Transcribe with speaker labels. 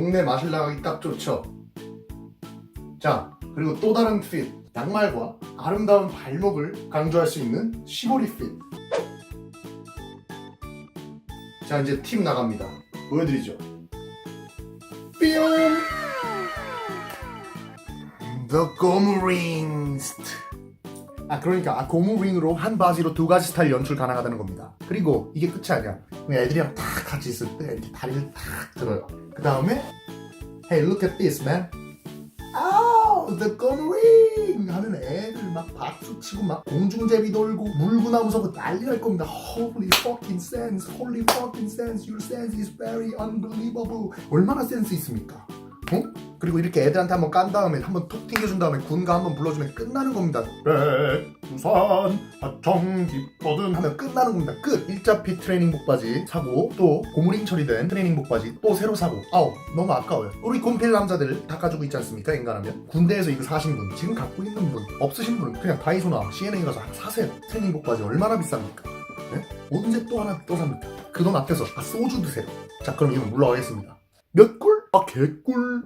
Speaker 1: 동네 마실 나가기 딱 좋죠. 자, 그리고 또 다른 핏. 양말과 아름다운 발목을 강조할 수 있는 시보리 핏. 자, 이제 팁 나갑니다. 보여드리죠. 뿅! The Gomu Rings. 아 그러니까 아, 고무링으로 한 바지로 두 가지 스타일 연출 가능하다는 겁니다. 그리고 이게 끝이 아니야. 애들이랑 딱 같이 있을 때 이렇게 다리를 탁 들어요. 그 다음에 Hey, look at this, man. Oh, the gomuring 하면 애들 막 박수 치고 막 공중제비 돌고 물구나 무 서고 난리 날 겁니다. Holy fucking sense, holy fucking sense, your sense is very unbelievable. 얼마나 센스 있습니까? 어? 그리고 이렇게 애들한테 한번 깐 다음에 한번 톡 튕겨준 다음에 군가 한번 불러주면 끝나는 겁니다. 부산 하청 깊거든 하면 끝나는 겁니다. 끝. 일자피 트레이닝 복바지 사고 또 고무링 처리된 트레이닝 복바지 또 새로 사고 아우 너무 아까워요. 우리 곰필 남자들 다 가지고 있지 않습니까? 인간하면 군대에서 이거 사신 분 지금 갖고 있는 분 없으신 분은 그냥 다이소나 CNA 가서 사세요. 트레이닝 복바지 얼마나 비쌉니까? 네? 언제 또 하나 또 삽니까? 그돈 아껴서 아, 소주 드세요. 자 그럼 이거 물러가겠습니다. 몇 꿀? 아 개꿀.